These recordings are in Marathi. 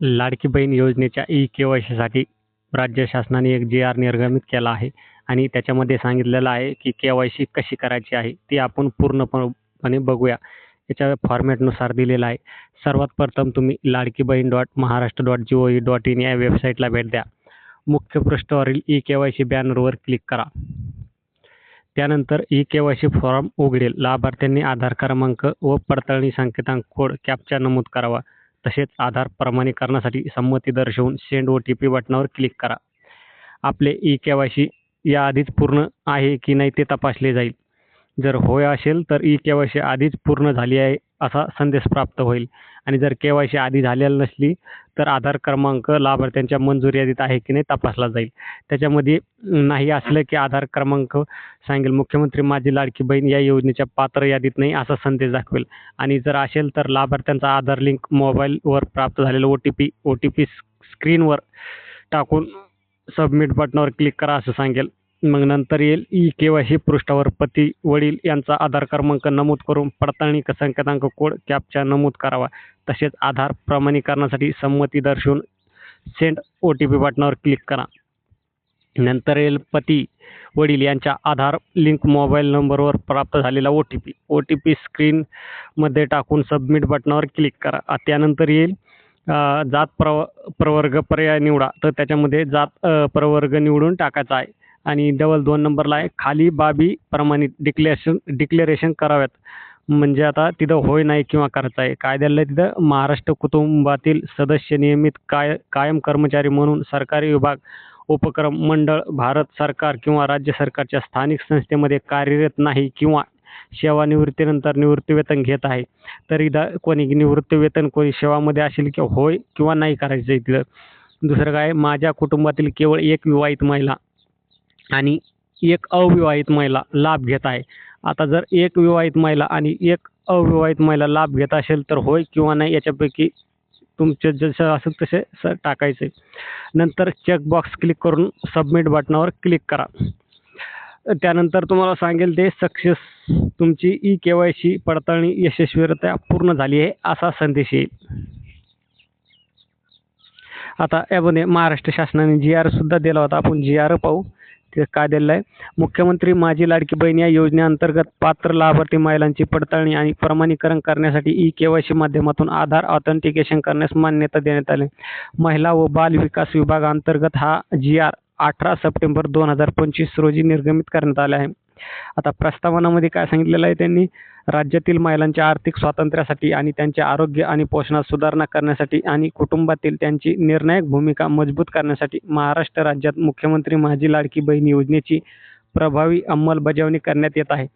लाडकी बहीण योजनेच्या ई के वाय सीसाठी राज्य शासनाने एक जी आर निर्गमित केला आहे आणि त्याच्यामध्ये सांगितलेलं आहे की के वाय सी कशी करायची आहे ती आपण पूर्णपणे बघूया. याच्या फॉर्मॅटनुसार दिलेलं आहे. सर्वात प्रथम तुम्ही Ladki Bahin dot Maharashtra dot G O E dot in या वेबसाईटला भेट द्या. मुख्य पृष्ठावरील ई के वाय सी बॅनरवर क्लिक करा. त्यानंतर E K Y C form उघडेल. लाभार्थ्यांनी आधार क्रमांक व पडताळणी संकेतांक कोड कॅपचा नमूद करावा. तसेच आधार प्रमाणीकरणासाठी संमती दर्शवून सेंड ओ टी पी बटणावर क्लिक करा. आपले ई के वाय सी या याआधीच पूर्ण आहे की नाही ते तपासले जाईल. जर होय असेल तर ई के.वाय.सी आधीच पूर्ण झाली आहे असा संदेश प्राप्त होईल आणि जर के वाय सी आधी झालेली नसली तर आधार क्रमांक लाभार्थ्यांच्या मंजूर यादीत आहे की नाही तपासला जाईल. त्याच्यामध्ये नाही असलं की आधार क्रमांक सांगेल मुख्यमंत्री माझी लाडकी बहीण या योजनेच्या पात्र यादीत नाही असा संदेश दाखवेल आणि जर असेल तर लाभार्थ्यांचा आधार लिंक मोबाईलवर प्राप्त झालेला टी पी स्क्रीनवर टाकून सबमिट बटनावर क्लिक करा असं सांगेल. मग नंतर येईल ई के.वाय.सी पृष्ठावर पती, वडील यांचा आधार क्रमांक नमूद करून पडताळणी संकेतांक कोड कॅपच्या नमूद करावा. तसेच आधार प्रमाणीकरणासाठी संमती दर्शवून सेंड ओ टी पी बटणावर क्लिक करा. नंतर येईल पती, वडील यांच्या आधार लिंक मोबाईल नंबरवर प्राप्त झालेला O T P O T P स्क्रीनमध्ये टाकून सबमिट बटणावर क्लिक करा. त्यानंतर येईल जात प्रव प्रवर्ग पर्याय निवडा. तर त्याच्यामध्ये जात प्रवर्ग निवडून टाकायचा आहे आणि डबल दोन नंबरला आहे खाली बाबी प्रमाणित डिक्लेरेशन डिक्लेरेशन कराव्यात. म्हणजे आता तिथं होय नाही किंवा करायचं आहे. कायद्याला तिथं महाराष्ट्र कुटुंबातील सदस्य नियमित काय कायम कर्मचारी म्हणून सरकारी विभाग, उपक्रम, मंडळ, भारत सरकार किंवा राज्य सरकारच्या स्थानिक संस्थेमध्ये कार्यरत नाही किंवा सेवानिवृत्तीनंतर निवृत्तीवेतन घेत आहे. तर इथं कोणी निवृत्तीवेतन कोणी सेवामध्ये असेल किंवा होय किंवा नाही करायचं आहे तिथं. दुसरं काय माझ्या कुटुंबातील केवळ एक विवाहित महिला आणि एक अविवाहित महिला लाभ घेत आहे. आता जर एक विवाहित महिला आणि एक अविवाहित महिला लाभ घेत असेल तर होय किंवा नाही याच्यापैकी तुमचं जसं असेल तसे स टाकायचे नंतर चेक बॉक्स क्लिक करून सबमिट बटनावर क्लिक करा. त्यानंतर तुम्हाला सांगेल ते सक्सेस तुमची ई के वाय सी पडताळणी यशस्वीरित्या पूर्ण झाली आहे असा संदेश येईल. आता यामध्ये महाराष्ट्र शासनाने जी आर सुद्धा दिला होता. आपण जी आर पाहू. ते काय दिलेलं आहे. मुख्यमंत्री माझी लाडकी बहीण या योजनेअंतर्गत पात्र लाभार्थी महिलांची पडताळणी आणि प्रमाणीकरण करण्यासाठी ई के.वाय.सी माध्यमातून आधार ऑथेंटिकेशन करण्यास मान्यता देण्यात आली. महिला व बाल विकास विभागाअंतर्गत हा जी आर अठरा सप्टेंबर दोन हजार पंचवीस रोजी निर्गमित करण्यात आला आहे. आता प्रस्तावनामध्ये काय सांगितलेलं आहे त्यांनी राज्यातील महिलांच्या आर्थिक स्वातंत्र्यासाठी आणि त्यांचे आरोग्य आणि पोषणात सुधारणा करण्यासाठी आणि कुटुंबातील त्यांची निर्णायक भूमिका मजबूत करण्यासाठी महाराष्ट्र राज्यात मुख्यमंत्री माझी लाडकी बहीण योजनेची प्रभावी अंमलबजावणी करण्यात येत आहे.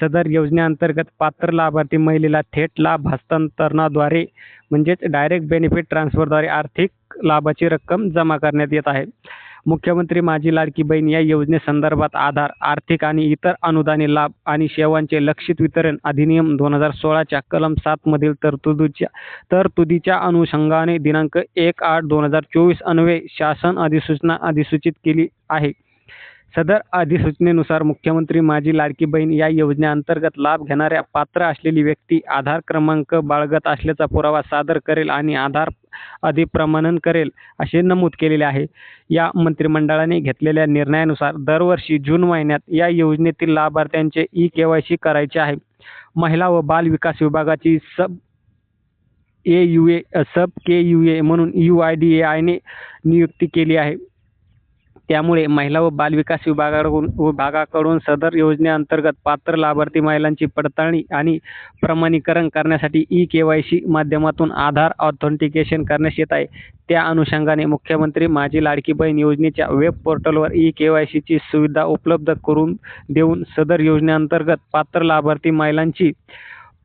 सदर योजनेअंतर्गत पात्र लाभार्थी महिलेला थेट लाभ हस्तांतरणाद्वारे म्हणजेच डायरेक्ट बेनिफिट ट्रान्सफरद्वारे आर्थिक लाभाची रक्कम जमा करण्यात येत आहे. मुख्यमंत्री माझी लाडकी बहीण या योजनेसंदर्भात आधार, आर्थिक आणि इतर अनुदाने लाभ आणि सेवांचे लक्षित वितरण अधिनियम दोन हजार सोळाच्या कलम सात मधील तरतुदीच्या तरतुदीच्या अनुषंगाने दिनांक एक आठ दोन हजार चोवीस अन्वये शासन अधिसूचना अधिसूचित केली आहे. सदर अधिसूचनेनुसार मुख्यमंत्री माझी लाडकी बहीण या योजनेअंतर्गत लाभ घेणाऱ्या पात्र असलेली व्यक्ती आधार क्रमांक बाळगत असल्याचा पुरावा सादर करेल आणि आधार अधिप्रमाणन करेल असे नमूद केलेले आहे. या मंत्रिमंडळाने घेतलेल्या निर्णयानुसार दरवर्षी जून महिन्यात या योजनेतील लाभार्थ्यांचे ई के वाय सी करायचे आहे. महिला व बाल विकास विभागाची सब ए U A sub K U A म्हणून ई आय डी ए आयने नियुक्ती केली आहे. त्यामुळे महिला व बालविकास विभागाकडून विभागाकडून सदर योजनेअंतर्गत पात्र लाभार्थी महिलांची पडताळणी आणि प्रमाणीकरण करण्यासाठी ई के वाय सी माध्यमातून आधार ऑथेंटिकेशन करण्यात येत आहे. त्या अनुषंगाने मुख्यमंत्री माझी लाडकी बहीण योजनेच्या वेब पोर्टलवर ई के वाय सीची सुविधा उपलब्ध करून देऊन सदर योजनेअंतर्गत पात्र लाभार्थी महिलांची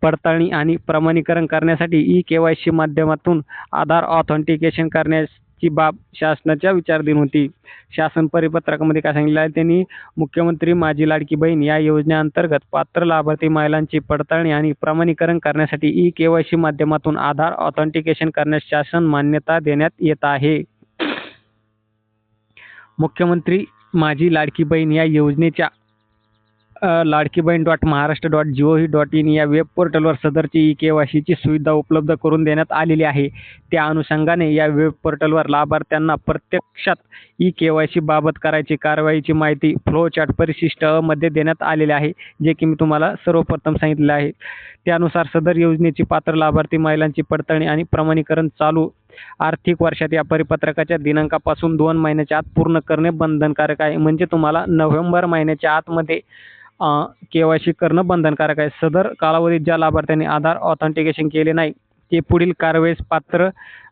पडताळणी आणि प्रमाणीकरण करण्यासाठी ई के वाय सी माध्यमातून आधार ऑथेंटिकेशन करण्यास ची बाब शासनाच्या विचाराधीन होती. शासन परिपत्रकामध्ये काय सांगितलं आहे त्यांनी मुख्यमंत्री माझी लाडकी बहीण या योजनेअंतर्गत पात्र लाभार्थी महिलांची पडताळणी आणि प्रमाणीकरण करण्यासाठी ई के.वाय.सी माध्यमातून आधार ऑथेंटिकेशन करण्यास शासन मान्यता देण्यात येत आहे. मुख्यमंत्री माझी लाडकी बहीण या योजनेच्या Ladki Bahin dot Maharashtra dot G O V dot in या वेब पोर्टलवर सदरची ई के वाय सीची सुविधा उपलब्ध करून देण्यात आलेली आहे. त्या अनुषंगाने या वेब पोर्टलवर लाभार्थ्यांना प्रत्यक्षात ई के वाय सी बाबत करायची कारवाईची माहिती फ्लो चॅट परिशिष्टमध्ये देण्यात आलेले आहे जे की मी तुम्हाला सर्वप्रथम सांगितले आहे. त्यानुसार सदर योजनेची पात्र लाभार्थी महिलांची पडताळणी आणि प्रमाणीकरण चालू आर्थिक वर्षात या परिपत्रकाच्या दिनांकापासून दोन महिन्याच्या आत पूर्ण करणे बंधनकारक आहे. म्हणजे तुम्हाला नोव्हेंबर महिन्याच्या आतमध्ये के वाय सी करणं बंधनकारक आहे. सदर कालावधीत ज्या लाभार्थ्यांनी आधार ऑथेंटिकेशन केले नाही ते पुढील कारवाईस पात्र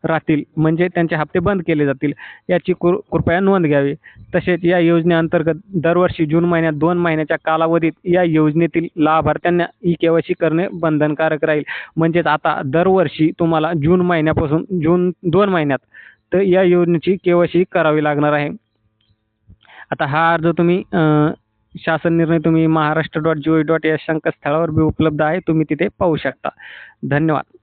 राहतील. म्हणजे त्यांचे हप्ते बंद केले जातील. याची कृ कृपया नोंद घ्यावी. तसेच या योजनेअंतर्गत दरवर्षी जून महिन्यात दोन महिन्याच्या कालावधीत या योजनेतील लाभार्थ्यांना ई के वाय सी करणे बंधनकारक राहील. म्हणजेच आता दरवर्षी तुम्हाला जून महिन्यापासून जून दोन महिन्यात तर या योजनेची के वाय सी करावी लागणार आहे. आता हा अर्ज तुम्ही शासन निर्णय तुम्ही Maharashtra dot G O dot या संकेतस्थळावर बी उपलब्ध आहे. तुम्ही तिथे पाहू शकता. धन्यवाद.